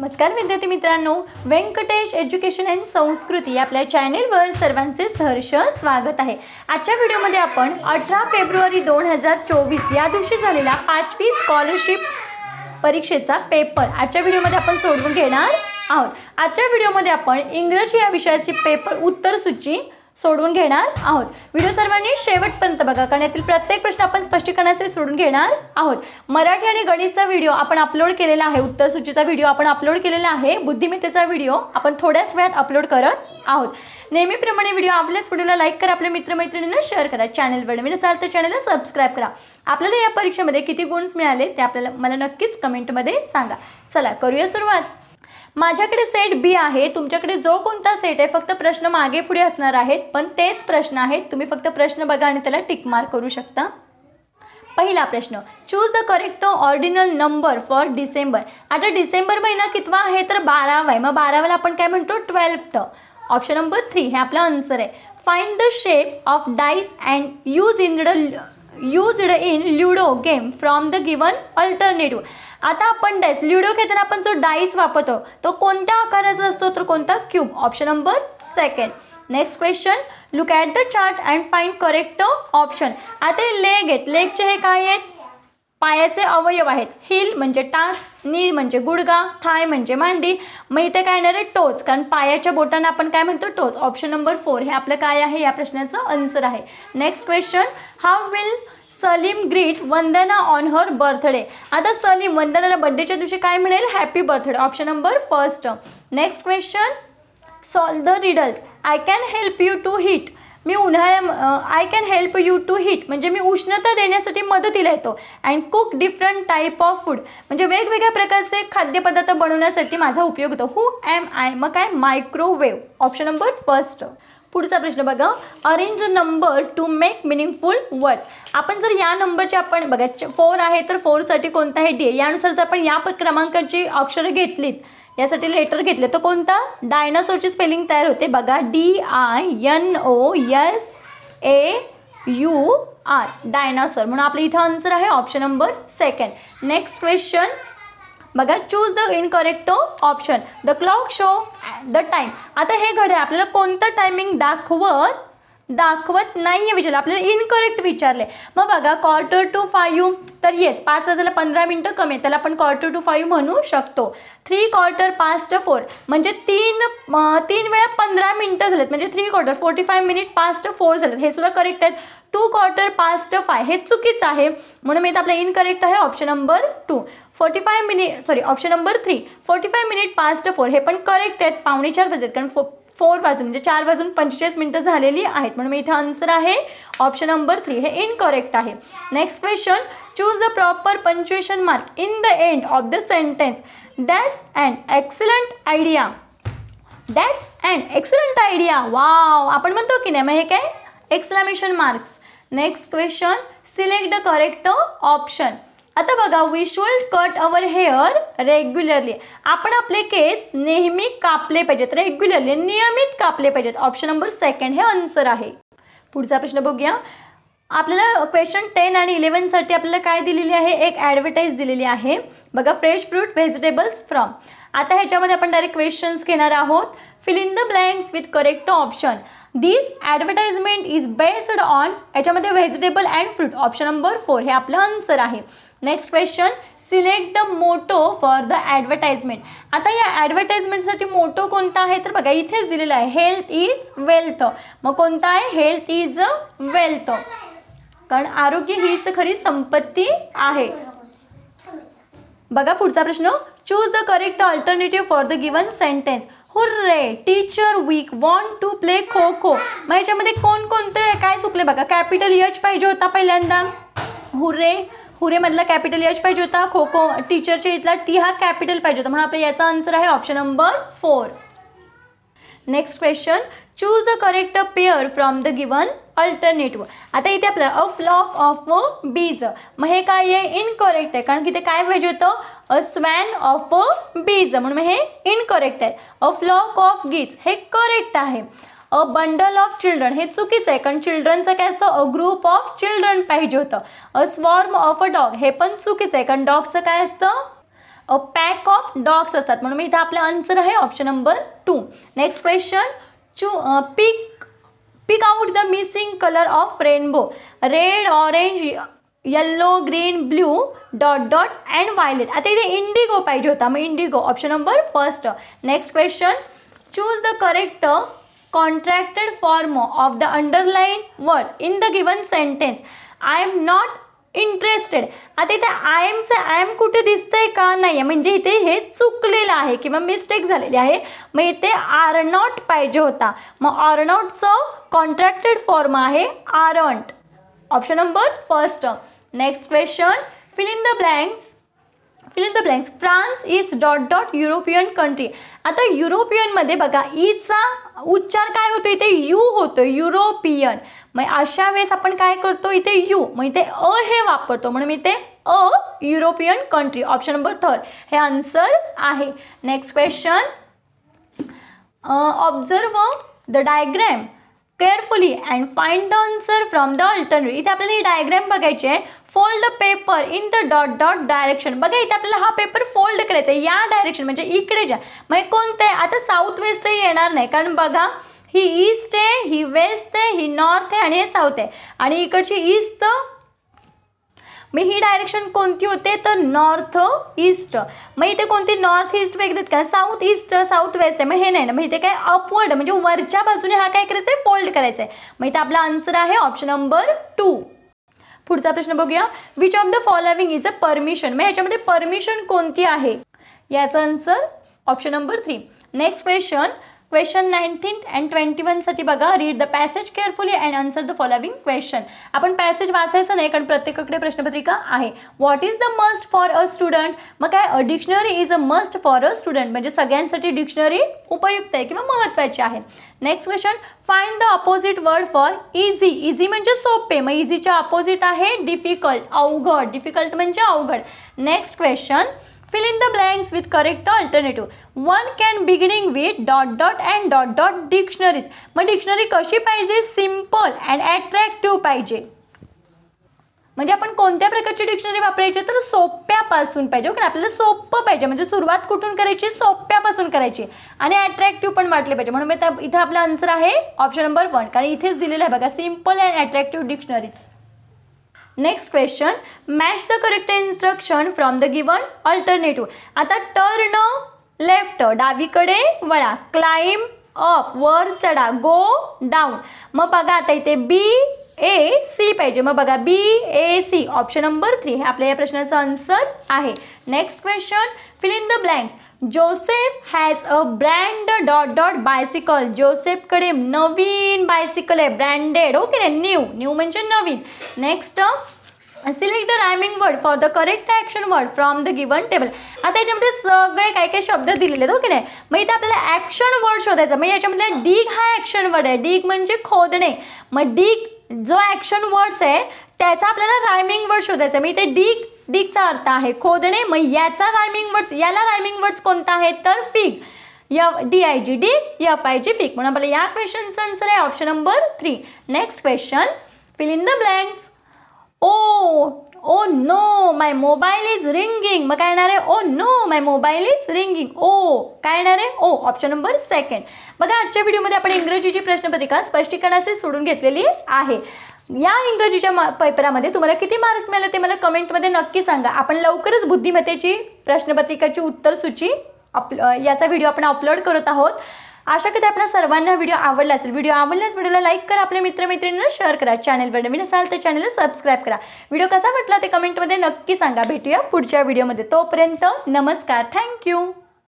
नमस्कार विद्यार्थी मित्रांनो. व्यंकटेश एज्युकेशन अँड संस्कृती आपल्या चॅनेलवर सर्वांचे सहर्ष स्वागत आहे. आजच्या व्हिडिओमध्ये आपण अठरा फेब्रुवारी दोन हजार चोवीस या दिवशी झालेला पाचवी स्कॉलरशिप परीक्षेचा पेपर आजच्या व्हिडिओमध्ये आपण सोडवून घेणार आहोत. आजच्या व्हिडिओमध्ये आपण इंग्रजी या विषयाची पेपर उत्तर सूची सोडवून घेणार आहोत. व्हिडिओ सर्वांनी शेवटपर्यंत बघा कारण यातील प्रत्येक प्रश्न आपण स्पष्टीकरणाचे सोडून घेणार आहोत. मराठी आणि गणितचा व्हिडिओ आपण अपलोड केलेला आहे उत्तर सूचीचा व्हिडिओ आपण अपलोड केलेला आहे बुद्धिमत्तेचा व्हिडिओ आपण थोड्याच वेळात अपलोड करत आहोत. नेहमीप्रमाणे व्हिडिओ आपल्याच व्हिडिओला लाईक करा आपल्या मित्रमैत्रिणींना शेअर करा चॅनलवर नवीन असाल तर चॅनलला सबस्क्राईब करा. आपल्याला या परीक्षेमध्ये किती गुण्स मिळाले ते आपल्याला मला नक्कीच कमेंटमध्ये सांगा. चला करूया सुरुवात. माझ्याकडे सेट बी आहे तुमच्याकडे जो कोणता सेट आहे फक्त प्रश्न मागे पुढे असणार आहेत पण तेच प्रश्न आहेत तुम्ही फक्त प्रश्न बघा आणि त्याला टिक करू शकता. पहिला प्रश्न choose the correct ordinal number for December आता डिसेंबर महिना कितवा आहे? तर बारावा आहे. मग बारावाला आपण काय म्हणतो? ट्वेल्थ ऑप्शन नंबर थ्री हे आपला आन्सर आहे. Find the shape of dice and use in the used in ludo game from the given alternative आता आपण डाईस ल्युडो खेळताना आपण जो डाईस वापरतो तो कोणत्या आकाराचा असतो? तर कोणता? Cube option number second next question look at the chart and find correct option आता हे लेग आहेत. लेगचे हे काय आहेत? पायाचे अवयव आहेत. हिल म्हणजे टाच नी म्हणजे गुडगा थाय म्हणजे मांडी. मग इथे काय येणार आहे? टोच. कारण पायाच्या बोटांना आपण काय म्हणतो? टोच. Option number four. हे आपलं काय आहे? या प्रश्नाचं आन्सर आहे. Next question how will Salim greet Vandana on her birthday आता सलीम वंदनाला बड्डेच्या दिवशी काय मिळेल? Happy birthday option number first next question solve the riddles I can help you to heat me उन्हाळ्या I can help you to heat म्हणजे मी उष्णता देण्यासाठी मदतीला येतो. And cook different type of food म्हणजे वेगवेगळ्या प्रकारचे खाद्यपदार्थ बनवण्यासाठी माझा उपयोग होतो. हू ॲम आय मग काय? मायक्रोवेव्ह ऑप्शन नंबर फर्स्ट पुढचा प्रश्न बघा. Arrange number to make meaningful words आपण जर या नंबरचे आपण बघा फोर आहे तर फोरसाठी कोणता आहे? डी यानुसार जर आपण या क्रमांकाची अक्षरं घेतलीत यासाठी लेटर घेतले. तर कोणता? डायनासोरची स्पेलिंग तयार होते. बघा D I N O S A U R dinosaur. म्हणून आपलं इथं आन्सर आहे option number second next question बघा choose the incorrect option the clock show the time आता हे घड्याळ आपल्याला कोणतं टायमिंग दाखवत दाखवत नाही आहे विचारलं आपल्याला इनकरेक्ट विचारले मग बघा क्वार्टर टू फायू तर येस पाच वाजायला पंधरा मिनटं कमी आहे त्याला आपण क्वार्टर टू फायू म्हणू शकतो. थ्री क्वार्टर पास्ट फोर म्हणजे तीन तीन वेळा पंधरा मिनटं झालेत. म्हणजे three quarter forty five minute past four झालेत. हे सुद्धा करेक्ट आहेत. टू क्वार्टर पास्ट फाय हे चुकीचं आहे. म्हणून मी तर आपलं इनकरेक्ट आहे option number two forty five minute sorry option number three forty five minute past four हे पण करेक्ट आहेत. पावणे चार वाजत कारण फो फोर वाजून म्हणजे चार वाजून पंचेचाळीस मिनटं झालेली आहेत. म्हणून मी इथं आन्सर आहे. ऑप्शन नंबर थ्री हे इनकरेक्ट आहे. Next question choose the proper punctuation mark in the end of the sentence that's and excellent idea that's and excellent idea wow आपण म्हणतो की नाही मग हे काय? Exclamation marks next question select the correct option आता बघा we should cut our hair regularly आपण आपले केस नेहमी कापले पाहिजेत रेग्युलरली नियमित कापले पाहिजेत. ऑप्शन नंबर सेकंड हे आन्सर आहे. पुढचा प्रश्न बघूया. आपल्याला क्वेश्चन टेन आणि इलेवनसाठी आपल्याला काय दिलेली आहे? एक ॲडव्हर्टाईज दिलेली आहे. बघा फ्रेश फ्रूट व्हेजिटेबल्स फ्रॉम आता ह्याच्यामध्ये आपण डायरेक्ट क्वेश्चन्स घेणार आहोत. Fill in the blanks with correct option this advertisement is based on याच्यामध्ये vegetable and fruit option number four हे आपलं आन्सर आहे. Next question select the motto for the advertisement आता या ॲडव्हर्टाइजमेंटसाठी मोटो कोणता आहे? तर बघा इथेच दिलेला आहे. हेल्थ इज वेल्थ मग कोणता आहे? हेल्थ इज वेल्थ कारण आरोग्य हीच खरी संपत्ती आहे. बघा पुढचा प्रश्न. Choose the correct alternative for the given sentence hurray teacher week want to play kho kho. मग याच्यामध्ये कोणकोणते आहे? काय चुकले बघा. कॅपिटल यच पाहिजे होता पहिल्यांदा. हुर्रे हुरेमधला कॅपिटल यच पाहिजे होता. खो खो टीचरच्या इथला टी हा कॅपिटल पाहिजे होता. म्हणून आपला याचा आन्सर आहे option number four next question choose the correct pair from the given alternative आता इथे आपलं अ फ्लॉक ऑफ बीज मग हे काय आहे? इनकरेक्ट आहे. कारण की ते काय पाहिजे होतं? अ स्वॅन ऑफ अ बीज म्हणून मग हे इनकरेक्ट आहे. अ फ्लॉक ऑफ गीज हे करेक्ट आहे. अ बंडल ऑफ चिल्ड्रन हे चुकीचं आहे कारण चिल्ड्रनचं काय असतं? अ ग्रुप ऑफ चिल्ड्रन पाहिजे होतं. A swarm of a dog हे पण चुकीचं आहे कारण डॉगचं काय असतं? अ पॅक ऑफ डॉग्स असतात. म्हणून इथं आपलं आन्सर आहे option number two next question चू pick pick out the missing colour of rainbow red orange yellow green blue dot dot and violet आता इथे इंडिगो पाहिजे होता. मग indigo option number first next question choose the correct contracted form of the underline words in the given sentence I am not interested आता इथे I एमचं I am कुठे दिसतंय का नाही आहे म्हणजे इथे हे चुकलेलं आहे किंवा मिस्टेक झालेली आहे. मग इथे आरनॉट पाहिजे होता. मग ऑर्नॉटचं कॉन्ट्रॅक्टेड फॉर्म आहे aren't option number first next question fill in the blanks fill in the blanks France is dot dot European country आता युरोपियनमध्ये बघा ईचा उच्चार काय होतो? इथे यू होतो युरोपियन मग अशा वेळेस आपण काय करतो? इथे यू मग इथे अ हे वापरतो. म्हणून इथे a European country option number third हे आन्सर आहे. Next question observe the diagram carefully and find the answer from the alternate इथे आपल्याला ही डायग्रॅम बघायची आहे. Fold the paper in the dot dot direction बघा इथे आपल्याला हा पेपर फोल्ड करायचा आहे. या डायरेक्शन म्हणजे इकडे ज्या म्हणजे कोणते आता साऊथ वेस्टही येणार नाही. कारण बघा ही ईस्ट आहे ही वेस्ट आहे ही नॉर्थ आहे आणि हे साऊथ आहे. आणि इकडची ईस्ट मग ही डायरेक्शन कोणती होते? तर नॉर्थ ईस्ट मग इथे कोणती नॉर्थ ईस्ट वगैरे काय साऊथ ईस्ट साऊथ वेस्ट आहे. मग हे नाही ना. मग इथे काय अपवर्ड म्हणजे वरच्या बाजूने हा काय करायचा आहे फोल्ड करायचा आहे मग इथे आपला आन्सर आहे ऑप्शन नंबर टू पुढचा प्रश्न बघूया. Which of the following is a permission मग याच्यामध्ये परमिशन कोणती आहे? याचा answer option number three next question question nineteen and twenty वनसाठी बघा. Read the passage carefully and answer the following question आपण पॅसेज वाचायचं नाही कारण प्रत्येकाकडे प्रश्नपत्रिका आहे. What is the must for a student मग काय a dictionary is a must for a student म्हणजे सगळ्यांसाठी डिक्शनरी उपयुक्त आहे किंवा महत्त्वाची आहे. Next question find the opposite word for easy easy म्हणजे सोपे. मग इझीच्या अपोजिट आहे डिफिकल्ट अवघड. डिफिकल्ट म्हणजे अवघड. Next question fill in the blanks with correct alternative. One can beginning with dot dot and dot dot dictionaries. मग dictionary कशी पाहिजे? सिंपल अँड ॲट्रॅक्टिव्ह पाहिजे. म्हणजे आपण कोणत्या प्रकारची डिक्शनरी वापरायची? तर सोप्यापासून पाहिजे. हो ओके आपल्याला सोपं पाहिजे. म्हणजे सुरुवात कुठून करायची? सोप्यापासून करायची. आणि अट्रॅक्टिव्ह पण वाटले पाहिजे. म्हणून मी त्या- आपला आन्सर आहे ऑप्शन नंबर वन कारण इथेच दिलेलं आहे बघा. Simple and attractive dictionaries next question match the correct instruction from the given alternative आता टर्न लेफ्ट डावीकडे वळा. क्लाइम अप वर चढा. गो डाऊन मग बघा आता इथे बी ए सी पाहिजे. मग बघा B A C option number three हे आपल्या या प्रश्नाचं आन्सर आहे. Next question fill in the blanks Joseph has a brand dot dot bicycle जोसेफकडे नवीन बायसिकल आहे. ब्रँडेड ओके ना न्यू न्यू म्हणजे नवीन. Next select the rhyming word for the correct action word from the given table आता याच्यामध्ये सगळे काही काही शब्द दिलेले आहेत. ओके नाही मग इथे आपल्याला ॲक्शन वर्ड शोधायचा मग याच्यामध्ये डीग हा ॲक्शन वर्ड आहे. डीग म्हणजे खोदणे. मग डीग जो ॲक्शन वर्ड्स आहे त्याचा आपल्याला रायमिंग वर्ड शोधायचा आहे. मग इथे डीग डिगचा अर्थ आहे खोदणे मग याचा रायमिंग वर्ड्स याला रायमिंग वर्ड्स कोणता आहे? तर fig F D I G D F I G fig म्हणून आपल्याला या क्वेश्चनचा आन्सर आहे. Option number three next question fill in the blanks oh oh no my mobile is ringing मग काय येणार आहे? ओ no my mobile is ringing oh काय येणार आहे? ओ ऑप्शन नंबर सेकंड बघा आजच्या व्हिडिओमध्ये आपण इंग्रजीची प्रश्नपत्रिका स्पष्टीकरणाचे सोडून घेतलेली आहे. या इंग्रजीच्या मा पेपरामध्ये तुम्हाला किती मार्क्स मिळाले ते मला कमेंटमध्ये नक्की सांगा. आपण लवकरच बुद्धिमत्तेची प्रश्नपत्रिकाची उत्तर सूची अप याचा व्हिडिओ आपण अपलोड करत आहोत. आशा करते आपल्या सर्वांना व्हिडिओ आवडला असेल. व्हिडिओ आवडल्यास व्हिडिओला लाईक करा. आपल्या मित्रमैत्रिणींना शेअर करा. चॅनलवर नवीन असाल तर चॅनलला सबस्क्राईब करा. व्हिडिओ कसा वाटला ते कमेंटमध्ये नक्की सांगा. भेटूया पुढच्या व्हिडिओमध्ये तोपर्यंत नमस्कार. थँक्यू